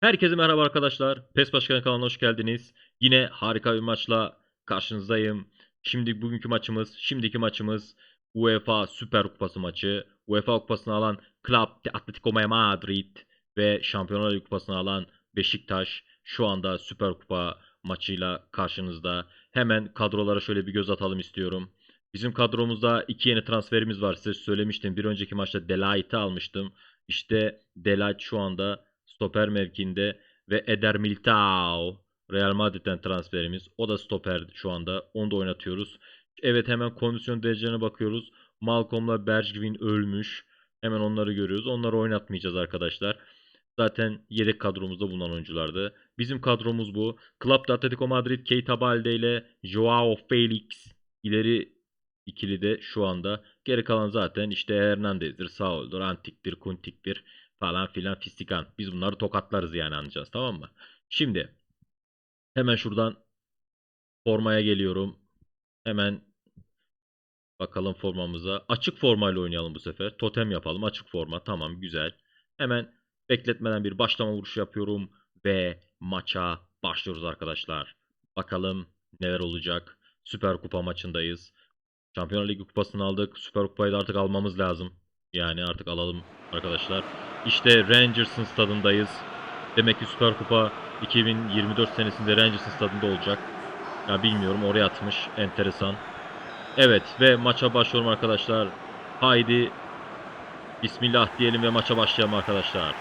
Herkese merhaba arkadaşlar. PES Başkanı kanalına hoş geldiniz. Yine harika bir maçla karşınızdayım. Şimdi bugünkü maçımız, şimdiki maçımız UEFA Süper Kupası maçı. UEFA Kupası'nı alan Club de Atletico Madrid ve Şampiyonlar Ligi Kupası'nı alan Beşiktaş şu anda Süper Kupa maçıyla karşınızda. Hemen kadrolara şöyle bir göz atalım istiyorum. Bizim kadromuzda iki yeni transferimiz var. Size söylemiştim. Bir önceki maçta Delight'ı almıştım. İşte Delight şu anda stoper mevkiinde ve Eder Militao Real Madrid'den transferimiz. O da stoper şu anda. Onu da oynatıyoruz. Evet hemen kondisyon derecelerine bakıyoruz. Malcolm'la Bergwijn ölmüş. Hemen onları görüyoruz. Onları oynatmayacağız arkadaşlar. Zaten yedek kadromuzda bulunan oyunculardı. Bizim kadromuz bu. Club de Atletico Madrid, Keita Balde ile Joao Felix ileri ikili de şu anda. Geri kalan zaten işte Hernandez'dir, Saul'dur, Antik'tir, Kuntik'tir falan filan fistikan. Biz bunları tokatlarız yani anlayacağız tamam mı? Şimdi hemen şuradan formaya geliyorum. Hemen bakalım formamıza. Açık formayla oynayalım bu sefer. Totem yapalım. Açık forma. Tamam güzel. Hemen bekletmeden bir başlama vuruşu yapıyorum ve maça başlıyoruz arkadaşlar. Bakalım neler olacak. Süper Kupa maçındayız. Şampiyonlar Ligi kupasını aldık. Süper Kupayı da artık almamız lazım. Yani artık alalım arkadaşlar. İşte Rangers'ın stadındayız. Demek ki Süper Kupa 2024 senesinde Rangers'ın stadında olacak. Ya bilmiyorum oraya atmış. Enteresan. Evet ve maça başlıyorum arkadaşlar. Haydi Bismillah diyelim ve maça başlayalım arkadaşlar.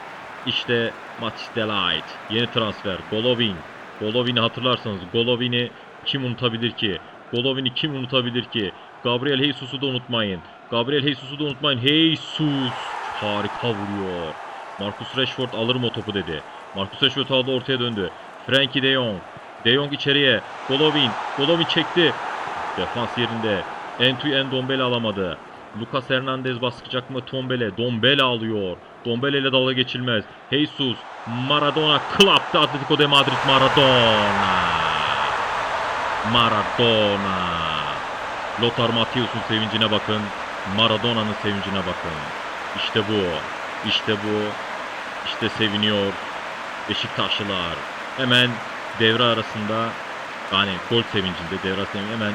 İşte Matis Delight. Yeni transfer. Golovin. Golovin'i hatırlarsanız Golovin'i kim unutabilir ki? Golovin'i kim unutabilir ki? Gabriel Jesus'u da unutmayın. Gabriel Jesus'u da unutmayın. Jesus harika vuruyor. Marcus Rashford alır mı o topu dedi. Marcus Rashford aldı ortaya döndü. Frankie de Jong. De Jong içeriye. Golovin. Golovin çekti. Defans yerinde. Entu Endombele alamadı. Lucas Hernandez baskacak mı? Tombele. Dombele alıyor. Dombele ile dalga geçilmez. Jesus. Maradona. De Atletico de Madrid. Maradona. Maradona. Lothar Matthäus'un sevincine bakın. Maradona'nın sevincine bakın. İşte bu. İşte bu. İşte seviniyor. Beşiktaşlılar. Hemen devre arasında yani gol sevincinde devre arasında hemen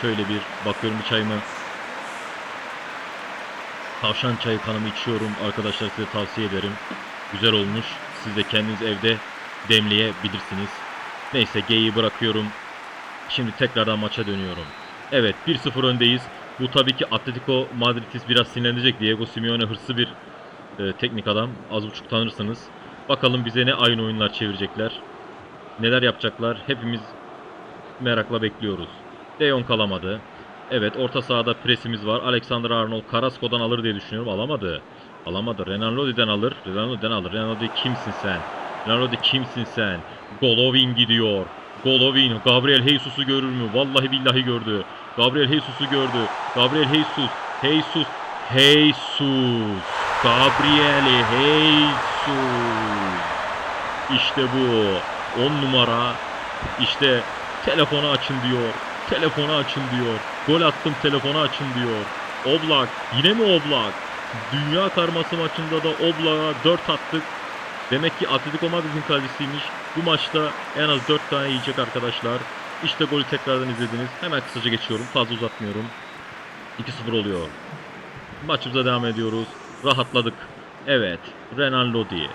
şöyle bir bakıyorum bir çayımı tavşan çayı kanımı içiyorum arkadaşlar size tavsiye ederim. Güzel olmuş. Siz de kendiniz evde demleyebilirsiniz. Neyse geyiği bırakıyorum. Şimdi tekrardan maça dönüyorum. Evet 1-0 öndeyiz. Bu tabii ki Atletico Madrid'is biraz sinirlenecek. Diego Simeone hırslı bir e, teknik adam. Az buçuk tanırsınız. Bakalım bize ne aynı oyunlar çevirecekler. Neler yapacaklar. Hepimiz merakla bekliyoruz. De Jong alamadı. Evet orta sahada presimiz var. Alexander Arnold Carrasco'dan alır diye düşünüyorum. Alamadı. Alamadı. Renan Lodi'den alır. Renan Lodi'den alır. Renan Lodi kimsin sen? Renan Lodi kimsin sen? Golovin gidiyor. Golovin. Gabriel Jesus'u görür mü? Vallahi billahi gördü. Gabriel Jesus'u gördü. Gabriel Jesus. Jesus. Jesus. Gabriel Jesus. İşte bu. 10 numara. İşte telefonu açın diyor. Telefonu açın diyor. Gol attım telefonu açın diyor. Oblak. Yine mi Oblak? Dünya karması maçında da Oblak'a 4 attık. Demek ki Atletico Madrid'in kalecisiymiş. Bu maçta en az 4 tane yiyecek arkadaşlar. İşte golü tekrardan izlediniz. Hemen kısaca geçiyorum. Fazla uzatmıyorum. 2-0 oluyor. Maçımıza devam ediyoruz. Rahatladık. Evet. Renan Lodi.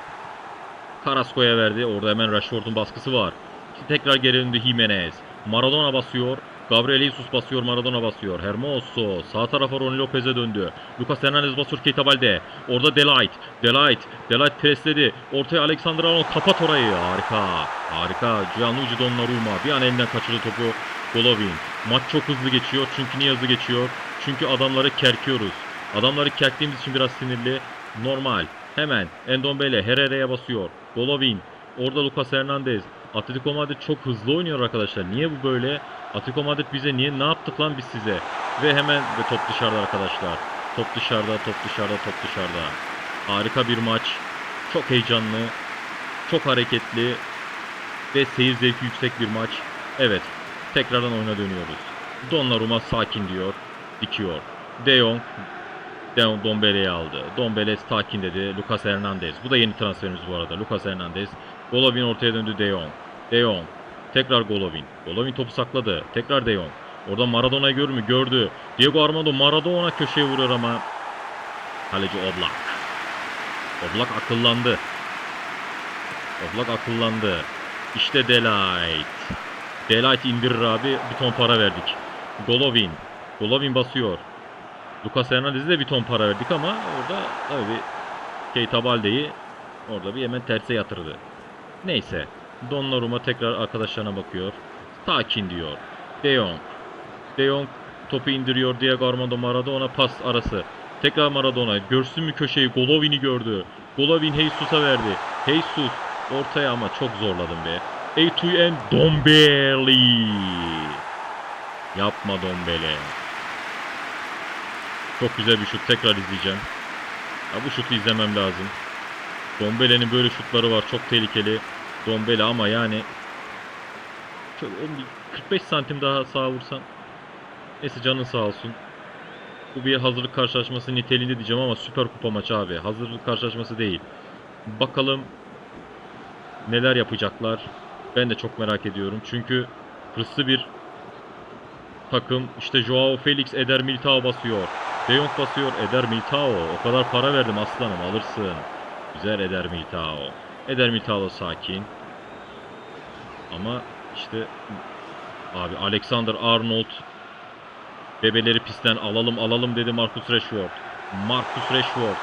Carrasco'ya verdi. Orada hemen Rashford'un baskısı var. Tekrar geri döndü Jimenez. Maradona basıyor. Gabriel Jesus basıyor. Maradona basıyor. Hermoso. Sağ tarafa Ronnie Lopez'e döndü. Lucas Hernandez basıyor Keita Balde. Orada Delight. Delight. Delight presledi. Ortaya Alexander Arnold. Kapat orayı. Harika. Harika. Gianluigi Donnarumma. Bir an elinden kaçırdı topu. Golovin. Maç çok hızlı geçiyor. Çünkü niye hızlı geçiyor? Çünkü adamları kerkiyoruz. Adamları kerktiğimiz için biraz sinirli. Normal. Hemen Endombele Herrera'ya basıyor. Golovin. Orada Lucas Hernandez. Atletico Madrid çok hızlı oynuyor arkadaşlar. Niye bu böyle? Atletico Madrid bize niye ne yaptık lan biz size? Ve hemen ve top dışarıda arkadaşlar. Top dışarıda, top dışarıda, top dışarıda. Harika bir maç. Çok heyecanlı. Çok hareketli. Ve seyir zevki yüksek bir maç. Evet. Tekrardan oyuna dönüyoruz. Donnarumma sakin diyor. Dikiyor. De Jong. Dombele'yi aldı. Dombele sakin dedi. Lucas Hernandez. Bu da yeni transferimiz bu arada. Lucas Hernandez. Golovin ortaya döndü De Jong. De Jong. Tekrar Golovin. Golovin topu sakladı. Tekrar De Jong. Orada Maradona'yı gör mü? Gördü. Diego Armando Maradona köşeye vuruyor ama kaleci Oblak. Oblak akıllandı. Oblak akıllandı. İşte Delight. Delight indirir abi. Bir ton para verdik. Golovin. Golovin basıyor. Lucas Hernandez'e de bir ton para verdik ama orada tabii Keita Balde'yi orada bir hemen terse yatırdı. Neyse. Donnarumma tekrar arkadaşlarına bakıyor. Sakin diyor. De Jong. De Jong topu indiriyor. Diego Armando Maradona pas arası. Tekrar Maradona. Görsün mü köşeyi? Golovin'i gördü. Golovin Jesus'a verdi. Jesus ortaya ama çok zorladım be. Etuyen Dombeli. Yapma Dombele. Çok güzel bir şut. Tekrar izleyeceğim. Ya bu şutu izlemem lazım. Dombele'nin böyle şutları var. Çok tehlikeli. Dombele ama yani şöyle 10 bir 45 santim daha sağa vursan. Neyse canın sağ olsun. Bu bir hazırlık karşılaşması niteliğinde diyeceğim ama süper kupa maçı abi. Hazırlık karşılaşması değil. Bakalım neler yapacaklar. Ben de çok merak ediyorum. Çünkü hırslı bir takım. İşte Joao Felix, Eder Militao basıyor. De Jong basıyor. Eder Militao. O kadar para verdim aslanım alırsın. Güzel Eder Militao. Eder Militao sakin. Ama işte abi Alexander Arnold bebeleri pistten alalım alalım dedi Marcus Rashford. Marcus Rashford.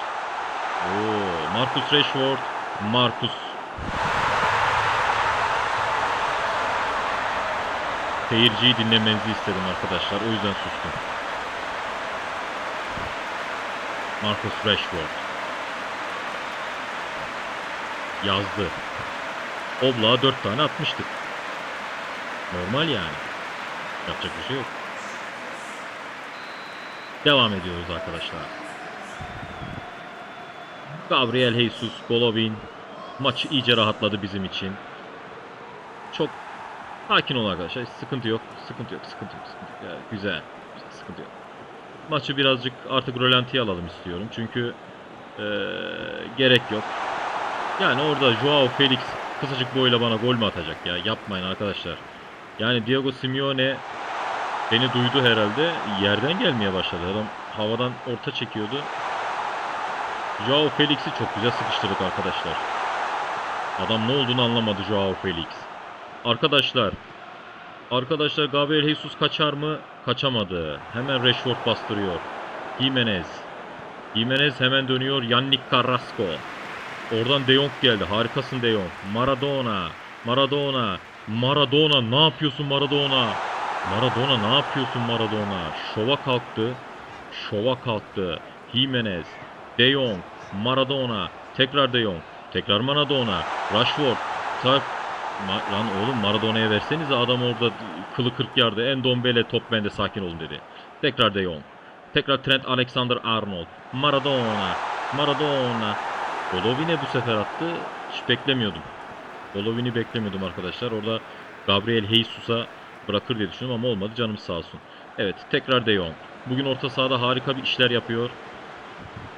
Oo, Marcus Rashford. Marcus Seyirciyi dinlemenizi istedim arkadaşlar. O yüzden sustum. Marcus Rashford. Yazdı. Oblak'a 4 tane atmıştık. Normal yani. Yapacak bir şey yok. Devam ediyoruz arkadaşlar. Gabriel Jesus, Golovin. Maç iyice rahatladı bizim için. Çok sakin ol arkadaşlar. Sıkıntı yok. Sıkıntı yok. Sıkıntı yok. Sıkıntı yok. Ya, güzel. güzel. Sıkıntı yok. Maçı birazcık artık rölantiye alalım istiyorum. Çünkü eee, gerek yok. Yani orada Joao Felix kısacık boyla bana gol mü atacak ya? Yapmayın arkadaşlar. Yani Diego Simeone beni duydu herhalde. Yerden gelmeye başladı. Adam havadan orta çekiyordu. Joao Felix'i çok güzel sıkıştırdık arkadaşlar. Adam ne olduğunu anlamadı Joao Felix. Arkadaşlar. Arkadaşlar Gabriel Jesus kaçar mı? Kaçamadı. Hemen Rashford bastırıyor. Jimenez. Jimenez hemen dönüyor. Yannick Carrasco. Oradan De Jong geldi. Harikasın De Jong. Maradona. Maradona. Maradona. Ne yapıyorsun Maradona? Maradona ne yapıyorsun Maradona? Şova kalktı. Şova kalktı. Jimenez. De Jong. Maradona. Tekrar De Jong. Tekrar Maradona. Rashford. Tak. Ma- lan oğlum Maradona'ya versenize adam orada kılı kırk yardı. Endombele top bende sakin olun dedi. Tekrar De Jong. Tekrar Trent Alexander-Arnold. Maradona. Maradona. Golovin'e bu sefer attı. Hiç beklemiyordum. Golovin'i beklemiyordum arkadaşlar. Orada Gabriel Jesus'a bırakır diye düşündüm ama olmadı. Canım sağ olsun. Evet tekrar De Jong. Bugün orta sahada harika bir işler yapıyor.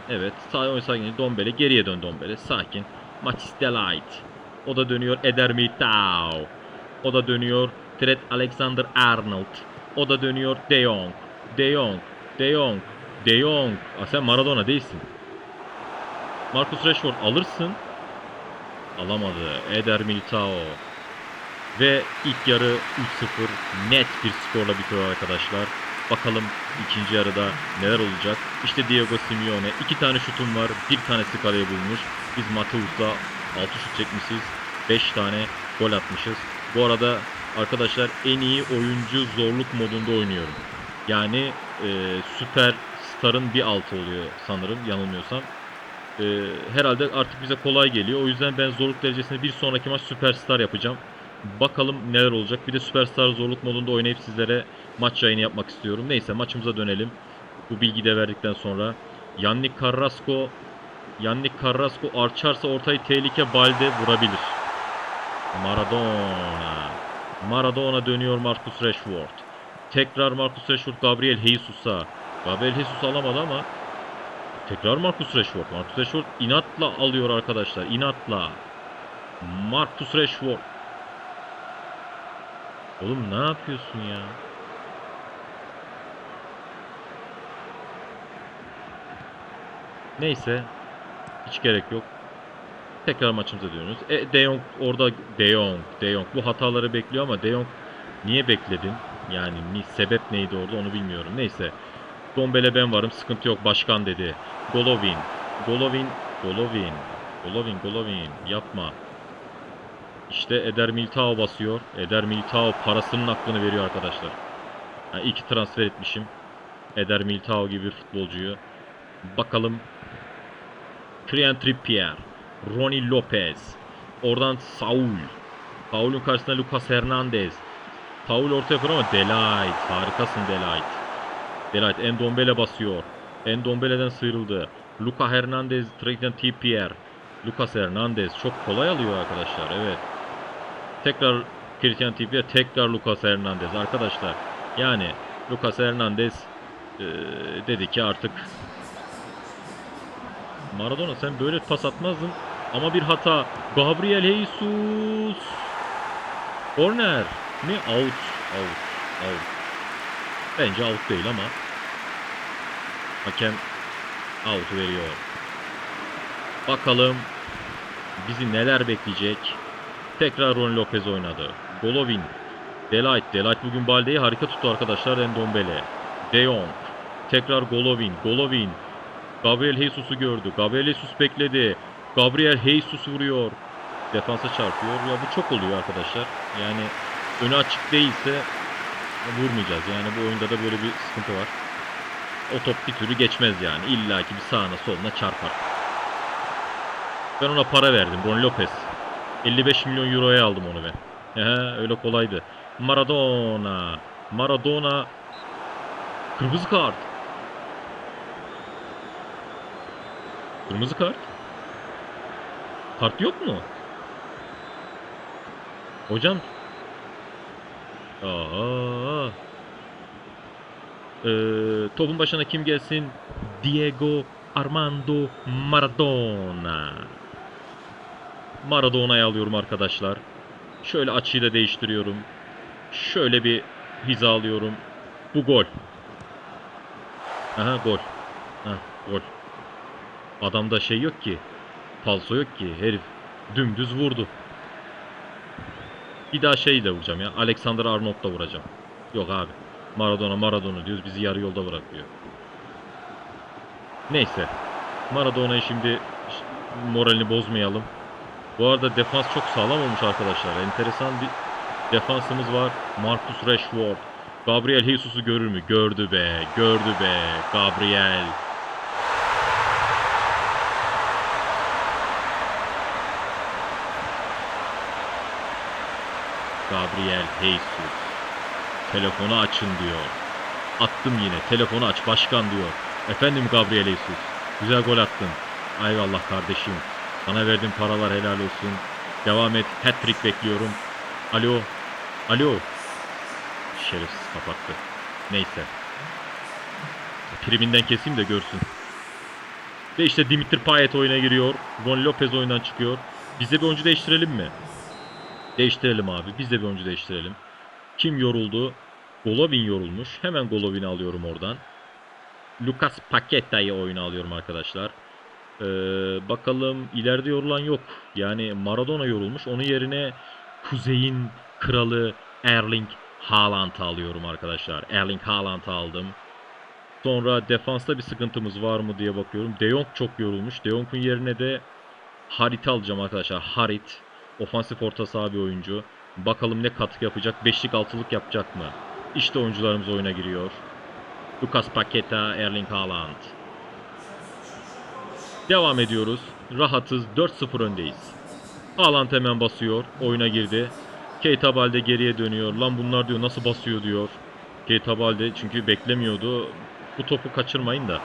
Evet sağ ön sakin. Dombele geriye dön Dombele. Sakin. Matis Delight. O da dönüyor Eder Militao. O da dönüyor Trent Alexander-Arnold. O da dönüyor De Jong. De Jong. De Jong. De Jong. Aa, sen Maradona değilsin. Marcus Rashford alırsın. Alamadı. Eder Militao. Ve ilk yarı 3-0 net bir skorla bitiyor arkadaşlar. Bakalım ikinci yarıda neler olacak. İşte Diego Simeone. iki tane şutum var. Bir tanesi kaleye bulmuş. Biz Mateus'la 6 şut çekmişiz. 5 tane gol atmışız. Bu arada arkadaşlar en iyi oyuncu zorluk modunda oynuyorum. Yani e, Süper Star'ın bir altı oluyor sanırım yanılmıyorsam. E, herhalde artık bize kolay geliyor. O yüzden ben zorluk derecesini bir sonraki maç Süperstar yapacağım. Bakalım neler olacak. Bir de Süperstar zorluk modunda oynayıp sizlere maç yayını yapmak istiyorum. Neyse maçımıza dönelim. Bu bilgiyi de verdikten sonra. Yannick Carrasco Yannick Carrasco arçarsa ortayı tehlike balde vurabilir. Maradona. Maradona dönüyor Marcus Rashford. Tekrar Marcus Rashford Gabriel Jesus'a. Gabriel Jesus alamadı ama Tekrar Marcus Rashford. Marcus Rashford inatla alıyor arkadaşlar. İnatla. Marcus Rashford. Oğlum ne yapıyorsun ya? Neyse. Hiç gerek yok. Tekrar maçımıza dönüyoruz. E, De Jong orada De Jong, De Jong bu hataları bekliyor ama De Jong niye bekledin? Yani ni, sebep neydi orada onu bilmiyorum. Neyse. Dombele ben varım sıkıntı yok başkan dedi. Golovin. Golovin. Golovin. Golovin. Golovin. Yapma. İşte Eder Militao basıyor. Eder Militao parasının hakkını veriyor arkadaşlar. Yani iki transfer etmişim. Eder Militao gibi bir futbolcuyu. Bakalım. Kriyan Trippier. Ronnie Lopez. Oradan Saul. Saul'un karşısında Lucas Hernandez. Saul ortaya yapıyor ama Delight. Harikasın Delight. Delight Endombele basıyor. Endombele'den sıyrıldı. Luka Hernandez, Trekten Trippier. Lucas Hernandez çok kolay alıyor arkadaşlar. Evet. Tekrar Christian Trippier, tekrar Lucas Hernandez arkadaşlar. Yani Lucas Hernandez eee, dedi ki artık Maradona sen böyle pas atmazdın. Ama bir hata. Gabriel Jesus. Corner. Mi? Out. Out. Out. Bence out değil ama. Hakem out veriyor. Bakalım bizi neler bekleyecek. Tekrar Ron Lopez oynadı. Golovin. Delight. Delight bugün baldeyi harika tuttu arkadaşlar. Endombele. De Jong. Tekrar Golovin. Golovin. Gabriel Jesus'u gördü. Gabriel Jesus bekledi. Gabriel Jesus vuruyor. Defansa çarpıyor. Ya bu çok oluyor arkadaşlar. Yani önü açık değilse vurmayacağız. Yani bu oyunda da böyle bir sıkıntı var. O top bir türlü geçmez yani. İlla ki bir sağına soluna çarpar. Ben ona para verdim. Ron Lopez. 55 milyon euroya aldım onu ben. Ehe, öyle kolaydı. Maradona. Maradona. Kırmızı kart. Kırmızı kart. Kart yok mu? Hocam. Aha. Ee, topun başına kim gelsin? Diego Armando Maradona. Maradona'yı alıyorum arkadaşlar. Şöyle açıyı da değiştiriyorum. Şöyle bir hizalıyorum. Bu gol. Aha gol. Ha gol. Adamda şey yok ki. Falso yok ki. Herif dümdüz vurdu. Bir daha şey de vuracağım ya. Alexander Arnold da vuracağım. Yok abi. Maradona Maradona diyoruz. Bizi yarı yolda bırakıyor. Neyse. Maradona'yı şimdi moralini bozmayalım. Bu arada defans çok sağlam olmuş arkadaşlar. Enteresan bir defansımız var. Marcus Rashford. Gabriel Jesus'u görür mü? Gördü be. Gördü be. Gabriel. Gabriel Jesus. Telefonu açın diyor. Attım yine. Telefonu aç başkan diyor. Efendim Gabriel Jesus. Güzel gol attın. Eyvallah kardeşim. Sana verdiğim paralar helal olsun. Devam et. Hat-trick bekliyorum. Alo. Alo. Şerefsiz kapattı. Neyse. Priminden keseyim de görsün. Ve işte Dimitri Payet oyuna giriyor. Ron Lopez oyundan çıkıyor. Bize bir oyuncu değiştirelim mi? Değiştirelim abi. Biz de bir oyuncu değiştirelim. Kim yoruldu? Golovin yorulmuş. Hemen Golovin'i alıyorum oradan. Lucas Paqueta'yı oyuna alıyorum arkadaşlar. Ee, bakalım ileride yorulan yok. Yani Maradona yorulmuş. Onun yerine Kuzey'in kralı Erling Haaland'ı alıyorum arkadaşlar. Erling Haaland'ı aldım. Sonra defansta bir sıkıntımız var mı diye bakıyorum. De Jong çok yorulmuş. De Jong'un yerine de Harit'i alacağım arkadaşlar. Harit. Ofansif orta saha bir oyuncu. Bakalım ne katkı yapacak? Beşlik altılık yapacak mı? İşte oyuncularımız oyuna giriyor. Lucas Paqueta, Erling Haaland. Devam ediyoruz. Rahatız. 4-0 öndeyiz. Haaland hemen basıyor. Oyuna girdi. Keita Balde geriye dönüyor. Lan bunlar diyor nasıl basıyor diyor. Keita Balde çünkü beklemiyordu. Bu topu kaçırmayın da.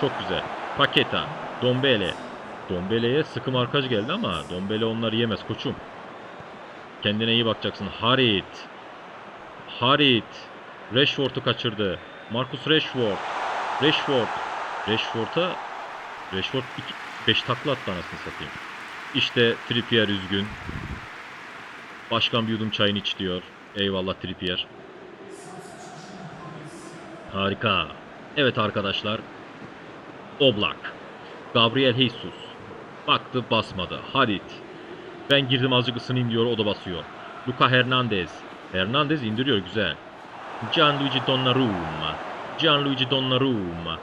Çok güzel. Paqueta. Dombele. Dombele'ye sıkı markaj geldi ama Dombele onları yemez koçum. Kendine iyi bakacaksın. Harit. Harit. Rashford'u kaçırdı. Marcus Rashford. Rashford. Rashford'a Rashford 5 takla attı anasını satayım. İşte Trippier üzgün. Başkan bir yudum çayını iç diyor. Eyvallah Trippier. Harika. Evet arkadaşlar. Oblak. Gabriel Jesus. Baktı basmadı. Harit. Ben girdim azıcık ısınayım diyor o da basıyor. Luka Hernandez. Hernandez indiriyor güzel. Gianluigi Donnarumma. Gianluigi Donnarumma.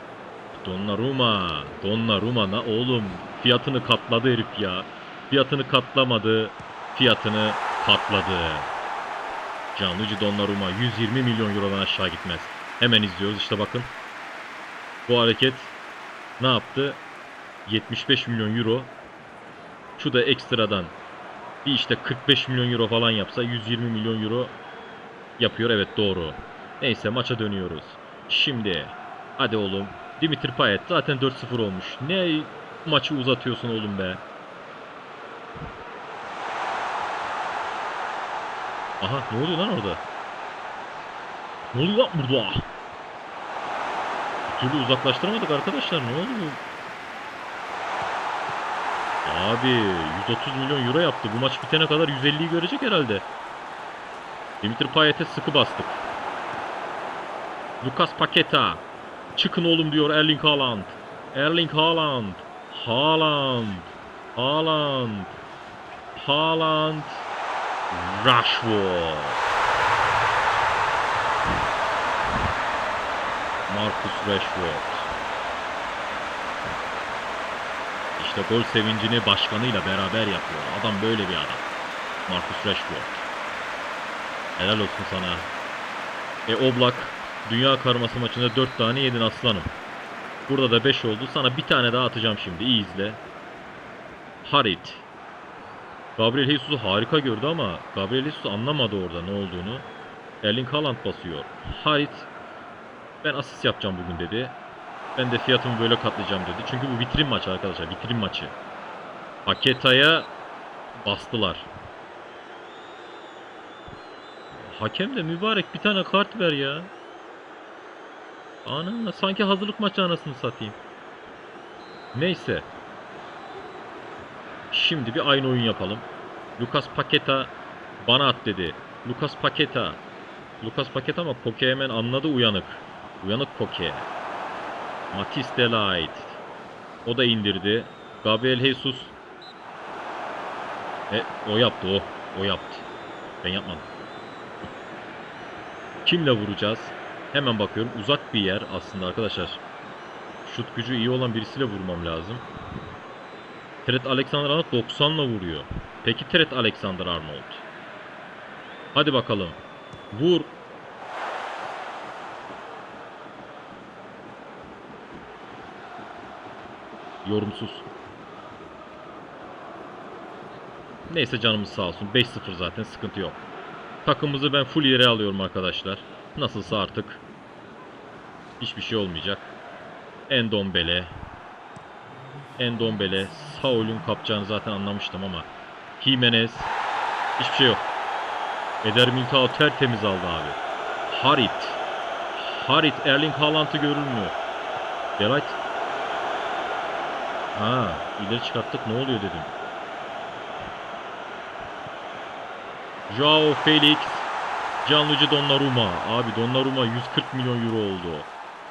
Donnarumma. Donnarumma na oğlum. Fiyatını katladı herif ya. Fiyatını katlamadı. Fiyatını katladı. Gianluigi Donnarumma 120 milyon eurodan aşağı gitmez. Hemen izliyoruz işte bakın. Bu hareket ne yaptı? 75 milyon euro. Şu da ekstradan bir işte 45 milyon euro falan yapsa 120 milyon euro yapıyor. Evet doğru. Neyse maça dönüyoruz. Şimdi hadi oğlum. Dimitri Payet zaten 4-0 olmuş. Ne maçı uzatıyorsun oğlum be. Aha ne oluyor lan orada? Ne oluyor lan burada? Bir türlü uzaklaştıramadık arkadaşlar. Ne oldu? Abi 130 milyon euro yaptı. Bu maç bitene kadar 150'yi görecek herhalde. Dimitri Payet'e sıkı bastık. Lucas Paqueta. Çıkın oğlum diyor Erling Haaland. Erling Haaland. Haaland. Haaland. Haaland. Rashford. Marcus Rashford. İşte gol sevincini başkanıyla beraber yapıyor. Adam böyle bir adam. Marcus Rashford. Helal olsun sana. E Oblak Dünya Karması maçında 4 tane yedin aslanım. Burada da 5 oldu. Sana bir tane daha atacağım şimdi. İyi izle. Harit. Gabriel Jesus'u harika gördü ama Gabriel Jesus anlamadı orada ne olduğunu. Erling Haaland basıyor. Harit ben asist yapacağım bugün dedi. Ben de fiyatımı böyle katlayacağım dedi. Çünkü bu vitrin maçı arkadaşlar. Vitrin maçı. Paketa'ya bastılar. Hakem de mübarek bir tane kart ver ya. Ana sanki hazırlık maçı anasını satayım. Neyse. Şimdi bir aynı oyun yapalım. Lucas Paqueta bana at dedi. Lucas Paqueta. Lucas Paqueta ama Koke hemen anladı uyanık. Uyanık Koke. Matisse Delight. O da indirdi. Gabriel Jesus. E, o yaptı o. O yaptı. Ben yapmadım. Kimle vuracağız? Hemen bakıyorum. Uzak bir yer aslında arkadaşlar. Şut gücü iyi olan birisiyle vurmam lazım. Trent Alexander-Arnold 90'la vuruyor. Peki Trent Alexander-Arnold. Hadi bakalım. Vur. Yorumsuz. Neyse canımız sağ olsun. 5-0 zaten sıkıntı yok. Takımımızı ben full yere alıyorum arkadaşlar. Nasılsa artık hiçbir şey olmayacak. Endombele. Endombele. Saul'un kapacağını zaten anlamıştım ama. Jimenez. Hiçbir şey yok. Eder Militao tertemiz aldı abi. Harit. Harit Erling Haaland'ı görür mü? Delight. Ha, ileri çıkarttık ne oluyor dedim. Joao Felix. Gianluigi Donnarumma. Abi Donnarumma 140 milyon euro oldu.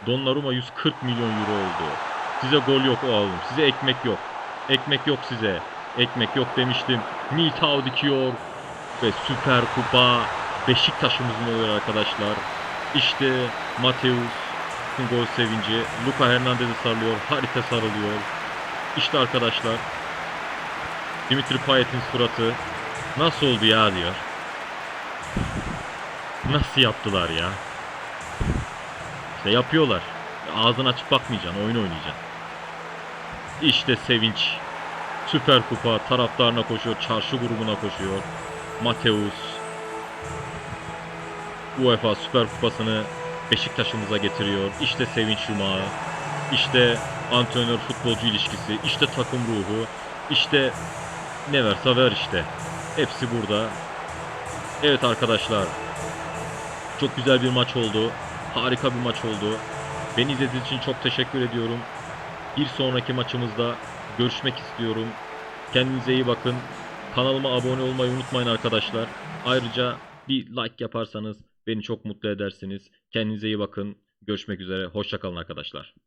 Donnarumma 140 milyon euro oldu. Size gol yok oğlum. Size ekmek yok. Ekmek yok size. Ekmek yok demiştim. Militao dikiyor. Ve Süper Kupa Beşiktaş'ımızın oluyor arkadaşlar. İşte Mateus gol sevinci. Luka Hernandez'e sarılıyor. Harita sarılıyor. İşte arkadaşlar. Dimitri Payet'in suratı. Nasıl oldu ya diyor. Nasıl yaptılar ya? İşte yapıyorlar. Ağzını açıp bakmayacaksın, oyun oynayacaksın. İşte sevinç. Süper Kupa taraftarına koşuyor, çarşı grubuna koşuyor. Mateus. UEFA Süper Kupası'nı Beşiktaş'ımıza getiriyor. İşte sevinç yumağı. İşte antrenör futbolcu ilişkisi. İşte takım ruhu. İşte ne varsa ver işte. Hepsi burada. Evet arkadaşlar. Çok güzel bir maç oldu. Harika bir maç oldu. Beni izlediğiniz için çok teşekkür ediyorum. bir sonraki maçımızda görüşmek istiyorum. Kendinize iyi bakın. Kanalıma abone olmayı unutmayın arkadaşlar. Ayrıca bir like yaparsanız beni çok mutlu edersiniz. Kendinize iyi bakın. Görüşmek üzere. Hoşçakalın arkadaşlar.